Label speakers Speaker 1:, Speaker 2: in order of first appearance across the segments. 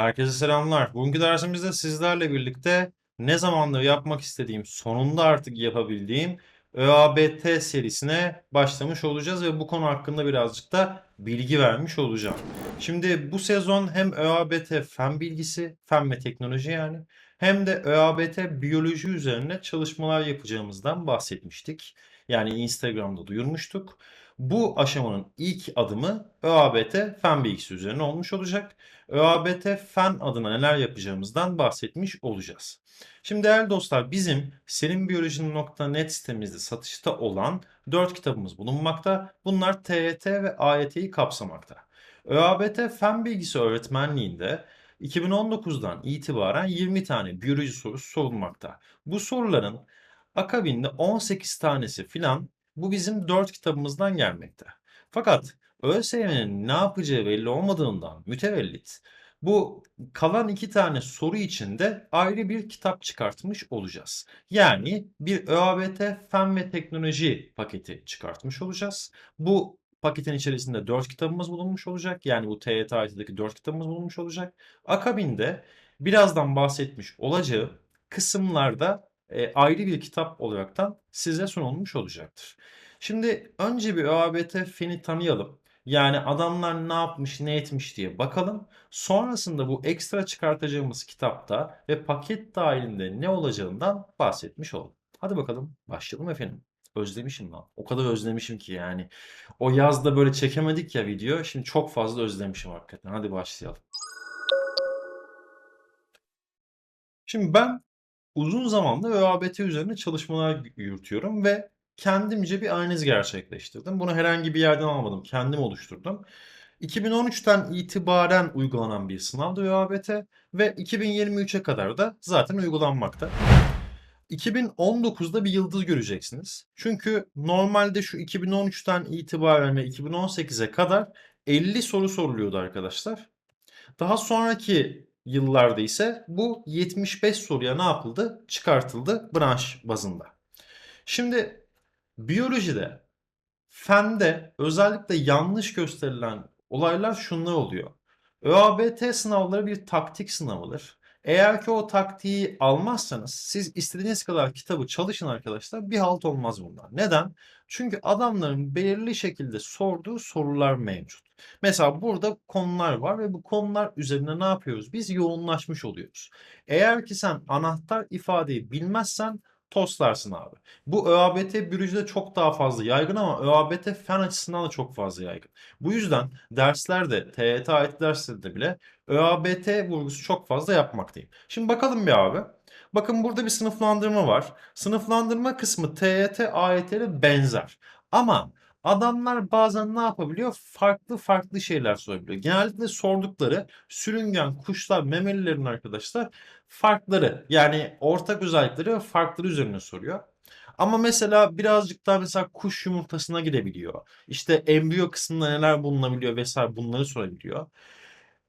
Speaker 1: Herkese selamlar. Bugünkü dersimizde sizlerle birlikte ne zamandır yapmak istediğim, sonunda artık yapabildiğim ÖABT serisine başlamış olacağız ve bu konu hakkında birazcık da bilgi vermiş olacağım. Şimdi bu sezon hem ÖABT fen bilgisi, fen ve teknoloji yani hem de ÖABT biyoloji üzerine çalışmalar yapacağımızdan bahsetmiştik. Yani Instagram'da duyurmuştuk. Bu aşamanın ilk adımı ÖABT fen bilgisi üzerine olmuş olacak. ÖABT fen adına neler yapacağımızdan bahsetmiş olacağız. Şimdi değerli dostlar bizim selimbiyoloji.net sitemizde satışta olan 4 kitabımız bulunmakta. Bunlar TYT ve AYT'yi kapsamakta. ÖABT fen bilgisi öğretmenliğinde 2019'dan itibaren 20 tane biyoloji sorusu sorulmakta. Bu soruların akabinde 18 tanesi filan bu bizim 4 kitabımızdan gelmekte. Fakat ÖSYM'nin ne yapacağı belli olmadığından mütevellit bu kalan iki tane soru için de ayrı bir kitap çıkartmış olacağız. Yani bir ÖABT Fen ve Teknoloji paketi çıkartmış olacağız. Bu paketin içerisinde 4 kitabımız bulunmuş olacak. Yani bu TYT AYT'deki 4 kitabımız bulunmuş olacak. Akabinde birazdan bahsetmiş olacağım kısımlarda e, ayrı bir kitap olaraktan size sunulmuş olacaktır. Şimdi önce bir ÖABT Fen'i tanıyalım. Yani adamlar ne yapmış, ne etmiş diye bakalım. Sonrasında bu ekstra çıkartacağımız kitapta ve paket dahilinde ne olacağından bahsetmiş olalım. Hadi bakalım başlayalım efendim. Özlemişim lan. O kadar özlemişim ki yani. O yazda böyle çekemedik ya video. Şimdi çok fazla özlemişim hakikaten. Hadi başlayalım. Şimdi ben uzun zamandır ÖABT üzerine çalışmalar yürütüyorum ve kendimce bir analiz gerçekleştirdim. Bunu herhangi bir yerden almadım. Kendim oluşturdum. 2013'ten itibaren uygulanan bir sınavdı ÖABT ve 2023'e kadar da zaten uygulanmakta. 2019'da bir yıldız göreceksiniz. Çünkü normalde şu 2013'ten itibaren ve 2018'e kadar 50 soru soruluyordu arkadaşlar. Daha sonraki yıllarda ise bu 75 soruya ne yapıldı? Çıkartıldı branş bazında. Şimdi biyolojide, fende özellikle yanlış gösterilen olaylar şunlar oluyor. ÖABT sınavları bir taktik sınavıdır. Eğer ki o taktiği almazsanız siz istediğiniz kadar kitabı çalışın arkadaşlar bir halt olmaz bundan. Neden? Çünkü adamların belirli şekilde sorduğu sorular mevcut. Mesela burada konular var ve bu konular üzerine ne yapıyoruz? Biz yoğunlaşmış oluyoruz. Eğer ki sen anahtar ifadeyi bilmezsen toslarsın abi. Bu ÖABT bürücüde çok daha fazla yaygın ama ÖABT fen açısından da çok fazla yaygın. Bu yüzden derslerde, TYT ait derslerde bile ÖABT vurgusu çok fazla yapmaktayım. Şimdi bakalım bir abi. Bakın burada bir sınıflandırma var. Sınıflandırma kısmı TYT, AYT ile benzer. Ama adamlar bazen ne yapabiliyor? Farklı farklı şeyler sorabiliyor. Genellikle sordukları sürüngen, kuşlar, memelilerin arkadaşlar farkları yani ortak özellikleri ve farkları üzerine soruyor. Ama mesela birazcık daha mesela kuş yumurtasına gidebiliyor. İşte embriyo kısmında neler bulunabiliyor vesaire bunları sorabiliyor.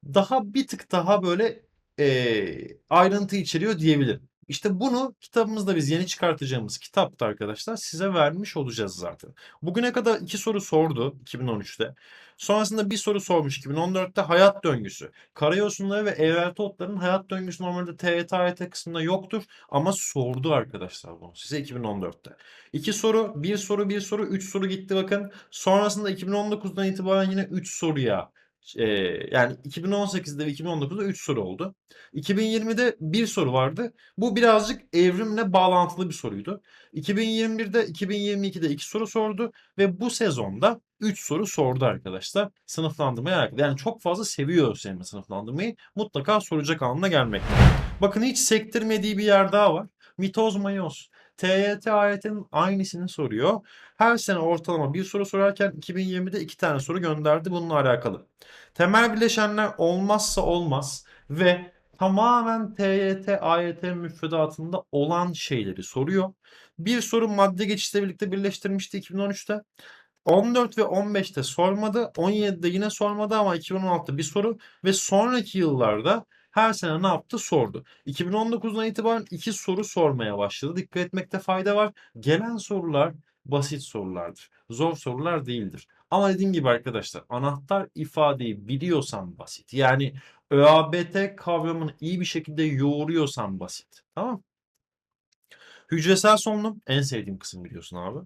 Speaker 1: Daha bir tık daha böyle eee, ayrıntı içeriyor diyebilirim. İşte bunu kitabımızda biz yeni çıkartacağımız kitapta arkadaşlar size vermiş olacağız zaten. Bugüne kadar iki soru sordu 2013'te. Sonrasında bir soru sormuş 2014'te hayat döngüsü. Karayosunları ve evrelti otların hayat döngüsü normalde TYT AYT kısmında yoktur ama sordu arkadaşlar bunu size 2014'te. İki soru, bir soru, bir soru, üç soru gitti bakın. Sonrasında 2019'dan itibaren yine üç soruya e, yani 2018'de ve 2019'da 3 soru oldu. 2020'de bir soru vardı. Bu birazcık evrimle bağlantılı bir soruydu. 2021'de 2022'de 2 soru sordu ve bu sezonda 3 soru sordu arkadaşlar. Sınıflandırmaya alakalı. Yani çok fazla seviyor ÖSYM sınıflandırmayı. Mutlaka soracak anlamına gelmekte. Bakın hiç sektirmediği bir yer daha var. Mitoz mayoz. TYT AYT'nin aynısını soruyor. Her sene ortalama bir soru sorarken 2020'de iki tane soru gönderdi bununla alakalı. Temel bileşenler olmazsa olmaz ve tamamen TYT, AYT müfredatında olan şeyleri soruyor. Bir soru madde geçişle birlikte birleştirmişti 2013'te. 14 ve 15'te sormadı. 17'de yine sormadı ama 2016'da bir soru ve sonraki yıllarda her sene ne yaptı? Sordu. 2019'dan itibaren iki soru sormaya başladı. Dikkat etmekte fayda var. Gelen sorular basit sorulardır. Zor sorular değildir. Ama dediğim gibi arkadaşlar anahtar ifadeyi biliyorsan basit. Yani ÖABT kavramını iyi bir şekilde yoğuruyorsan basit. Tamam Hücresel solunum en sevdiğim kısım biliyorsun abi.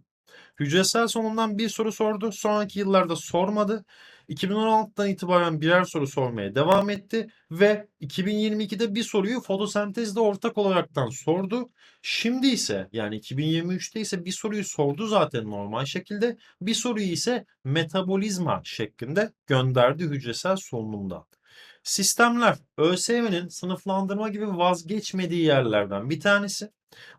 Speaker 1: Hücresel solunumdan bir soru sordu. Sonraki yıllarda sormadı. 2016'dan itibaren birer soru sormaya devam etti ve 2022'de bir soruyu fotosentezde ortak olaraktan sordu. Şimdi ise yani 2023'te ise bir soruyu sordu zaten normal şekilde. Bir soruyu ise metabolizma şeklinde gönderdi hücresel solunumdan. Sistemler ÖSYM'nin sınıflandırma gibi vazgeçmediği yerlerden bir tanesi.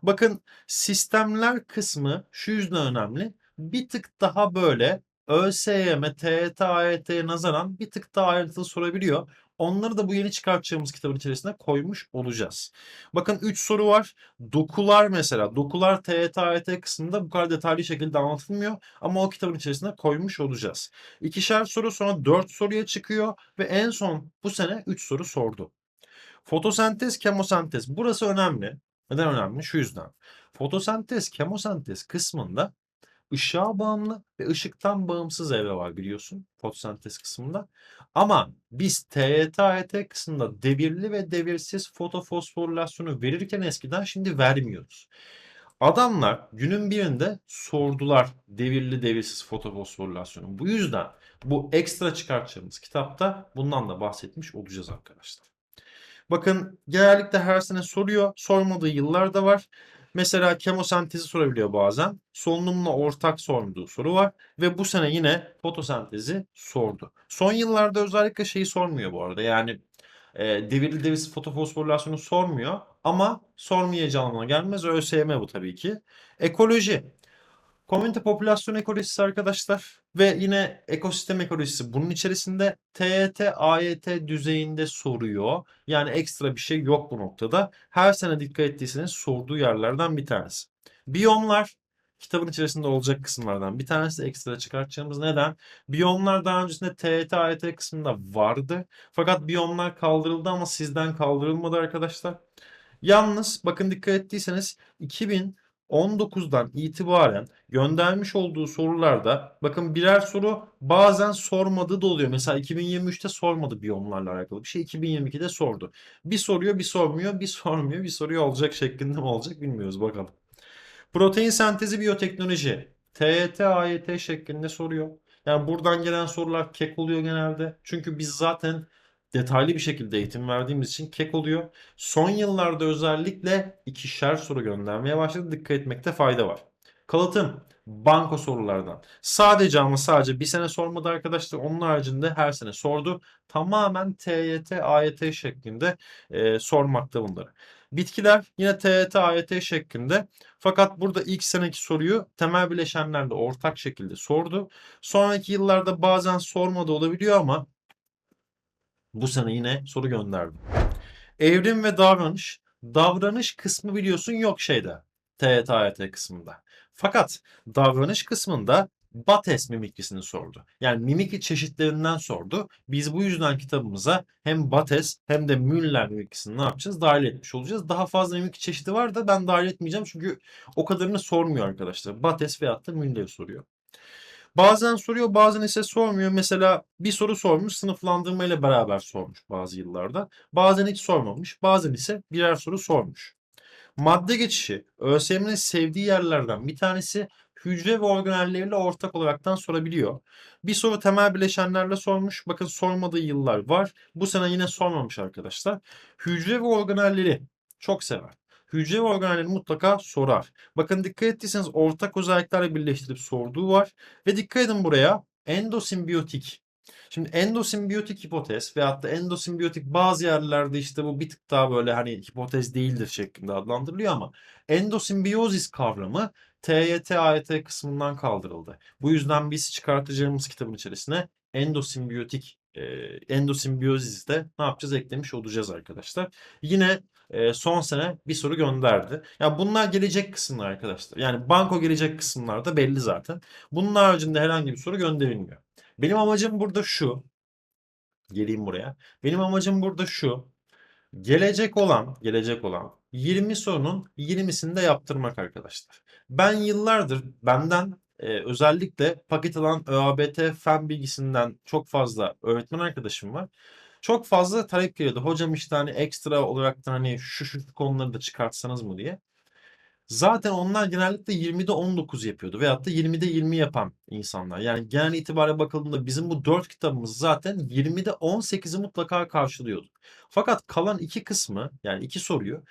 Speaker 1: Bakın sistemler kısmı şu yüzden önemli. Bir tık daha böyle ÖSYM, TYT, AYT'ye nazaran bir tık daha ayrıntılı sorabiliyor. Onları da bu yeni çıkartacağımız kitabın içerisine koymuş olacağız. Bakın 3 soru var. Dokular mesela. Dokular TYT, AYT kısmında bu kadar detaylı şekilde anlatılmıyor. Ama o kitabın içerisine koymuş olacağız. İkişer soru sonra 4 soruya çıkıyor. Ve en son bu sene 3 soru sordu. Fotosentez, kemosentez. Burası önemli. Neden önemli? Şu yüzden. Fotosentez, kemosentez kısmında ışığa bağımlı ve ışıktan bağımsız evre var biliyorsun fotosentez kısmında. Ama biz TYT, AYT kısmında devirli ve devirsiz fotofosforilasyonu verirken eskiden şimdi vermiyoruz. Adamlar günün birinde sordular devirli devirsiz fotofosforilasyonu. Bu yüzden bu ekstra çıkartacağımız kitapta bundan da bahsetmiş olacağız arkadaşlar. Bakın genellikle her sene soruyor. Sormadığı yıllar da var. Mesela kemosentezi sorabiliyor bazen. Solunumla ortak sorduğu soru var. Ve bu sene yine fotosentezi sordu. Son yıllarda özellikle şeyi sormuyor bu arada. Yani e, devirli devirsiz fotofosforilasyonu sormuyor. Ama sormayacağı anlamına gelmez. ÖSYM bu tabii ki. Ekoloji. Komünite popülasyon ekolojisi arkadaşlar ve yine ekosistem ekolojisi bunun içerisinde TET, AYT düzeyinde soruyor. Yani ekstra bir şey yok bu noktada. Her sene dikkat ettiyseniz sorduğu yerlerden bir tanesi. Biyomlar kitabın içerisinde olacak kısımlardan bir tanesi ekstra çıkartacağımız neden? Biyomlar daha öncesinde TET, AYT kısmında vardı. Fakat biyomlar kaldırıldı ama sizden kaldırılmadı arkadaşlar. Yalnız bakın dikkat ettiyseniz 2000 19'dan itibaren göndermiş olduğu sorularda bakın birer soru bazen sormadığı da oluyor. Mesela 2023'te sormadı biyomlarla alakalı bir şey. 2022'de sordu. Bir soruyor bir sormuyor bir sormuyor bir soruyor olacak şeklinde mi olacak bilmiyoruz bakalım. Protein sentezi biyoteknoloji. TYT, AYT şeklinde soruyor. Yani buradan gelen sorular kek oluyor genelde. Çünkü biz zaten detaylı bir şekilde eğitim verdiğimiz için kek oluyor. Son yıllarda özellikle ikişer soru göndermeye başladı. Dikkat etmekte fayda var. Kalıtım banko sorulardan. Sadece ama sadece bir sene sormadı arkadaşlar. Onun haricinde her sene sordu. Tamamen TYT, AYT şeklinde e, sormakta bunları. Bitkiler yine TYT, AYT şeklinde. Fakat burada ilk seneki soruyu temel bileşenlerle ortak şekilde sordu. Sonraki yıllarda bazen sormadı olabiliyor ama bu sene yine soru gönderdim. Evrim ve davranış. Davranış kısmı biliyorsun yok şeyde. TYT kısmında. Fakat davranış kısmında Bates mimikrisini sordu. Yani mimikri çeşitlerinden sordu. Biz bu yüzden kitabımıza hem Bates hem de Müller mimikrisini ne yapacağız? Dahil etmiş olacağız. Daha fazla mimikri çeşidi var da ben dahil etmeyeceğim çünkü o kadarını sormuyor arkadaşlar. Bates veyahut da Müller'i soruyor. Bazen soruyor bazen ise sormuyor. Mesela bir soru sormuş sınıflandırma ile beraber sormuş bazı yıllarda. Bazen hiç sormamış bazen ise birer soru sormuş. Madde geçişi ÖSYM'nin sevdiği yerlerden bir tanesi hücre ve organelleriyle ortak olaraktan sorabiliyor. Bir soru temel bileşenlerle sormuş. Bakın sormadığı yıllar var. Bu sene yine sormamış arkadaşlar. Hücre ve organelleri çok sever hücre ve organelleri mutlaka sorar. Bakın dikkat ettiyseniz ortak özelliklerle birleştirip sorduğu var. Ve dikkat edin buraya endosimbiyotik. Şimdi endosimbiyotik hipotez veyahut da endosimbiyotik bazı yerlerde işte bu bir tık daha böyle hani hipotez değildir şeklinde adlandırılıyor ama endosimbiyozis kavramı TYT, AYT kısmından kaldırıldı. Bu yüzden biz çıkartacağımız kitabın içerisine endosimbiyotik e, endosimbiyoziste ne yapacağız? Eklemiş olacağız arkadaşlar. Yine e, son sene bir soru gönderdi. Ya yani bunlar gelecek kısımlar arkadaşlar. Yani banko gelecek kısımlarda belli zaten. Bunun haricinde herhangi bir soru gönderilmiyor. Benim amacım burada şu. Geleyim buraya. Benim amacım burada şu. Gelecek olan, gelecek olan 20 sorunun 20'sini de yaptırmak arkadaşlar. Ben yıllardır benden e, özellikle paket alan ÖABT fen bilgisinden çok fazla öğretmen arkadaşım var. Çok fazla talep geliyordu. Hocam işte hani ekstra olarak da hani şu şu konuları da çıkartsanız mı diye. Zaten onlar genellikle 20'de 19 yapıyordu veyahut da 20'de 20 yapan insanlar. Yani genel itibariyle bakıldığında bizim bu 4 kitabımız zaten 20'de 18'i mutlaka karşılıyordu. Fakat kalan iki kısmı yani iki soruyu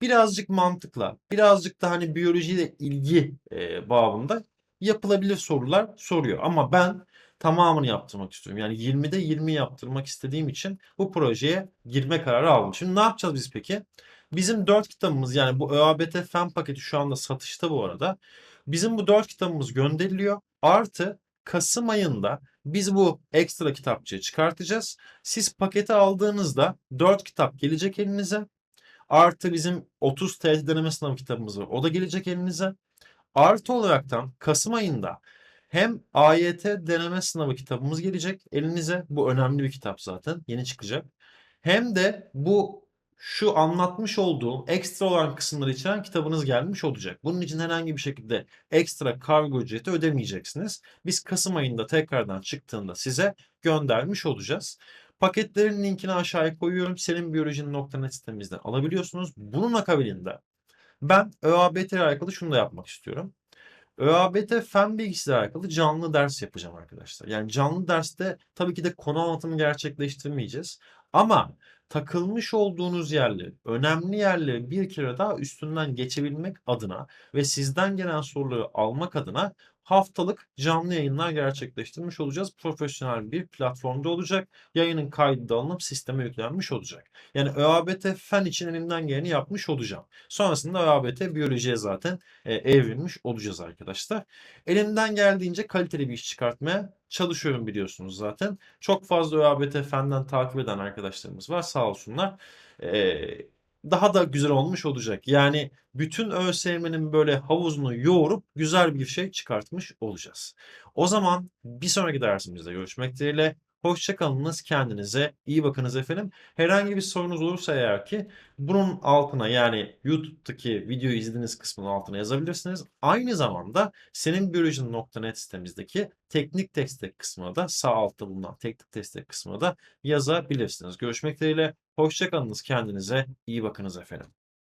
Speaker 1: birazcık mantıkla, birazcık da hani biyolojiyle ilgi e, babında yapılabilir sorular soruyor. Ama ben tamamını yaptırmak istiyorum. Yani 20'de 20 yaptırmak istediğim için bu projeye girme kararı aldım. Şimdi ne yapacağız biz peki? Bizim 4 kitabımız yani bu ÖABT Fen paketi şu anda satışta bu arada. Bizim bu 4 kitabımız gönderiliyor. Artı Kasım ayında biz bu ekstra kitapçığı çıkartacağız. Siz paketi aldığınızda 4 kitap gelecek elinize. Artı bizim 30 TET deneme sınavı kitabımız var. O da gelecek elinize. Artı olaraktan Kasım ayında hem AYT deneme sınavı kitabımız gelecek elinize. Bu önemli bir kitap zaten. Yeni çıkacak. Hem de bu şu anlatmış olduğum ekstra olan kısımları içeren kitabınız gelmiş olacak. Bunun için herhangi bir şekilde ekstra kargo ücreti ödemeyeceksiniz. Biz Kasım ayında tekrardan çıktığında size göndermiş olacağız. Paketlerin linkini aşağıya koyuyorum. Senin biyolojinin.net sitemizden alabiliyorsunuz. Bunun akabininde ben ÖABT ile alakalı şunu da yapmak istiyorum. ÖABT fen bilgisiyle alakalı canlı ders yapacağım arkadaşlar. Yani canlı derste tabii ki de konu anlatımı gerçekleştirmeyeceğiz. Ama takılmış olduğunuz yerleri, önemli yerleri bir kere daha üstünden geçebilmek adına ve sizden gelen soruları almak adına haftalık canlı yayınlar gerçekleştirmiş olacağız. Profesyonel bir platformda olacak. Yayının kaydı da alınıp sisteme yüklenmiş olacak. Yani ÖABT fen için elimden geleni yapmış olacağım. Sonrasında ÖABT biyolojiye zaten e, evrilmiş olacağız arkadaşlar. Elimden geldiğince kaliteli bir iş çıkartmaya çalışıyorum biliyorsunuz zaten. Çok fazla ÖABT fenden takip eden arkadaşlarımız var sağ olsunlar. Ee, daha da güzel olmuş olacak. Yani bütün ÖSYM'nin böyle havuzunu yoğurup güzel bir şey çıkartmış olacağız. O zaman bir sonraki dersimizde görüşmek dileğiyle. Hoşçakalınız, kendinize iyi bakınız efendim. Herhangi bir sorunuz olursa eğer ki bunun altına yani YouTube'daki videoyu izlediğiniz kısmın altına yazabilirsiniz. Aynı zamanda senin biyolojin.net sitemizdeki teknik destek kısmına da sağ altta bulunan teknik destek kısmına da yazabilirsiniz. Görüşmek dileğiyle. Hoşçakalınız, kendinize iyi bakınız efendim.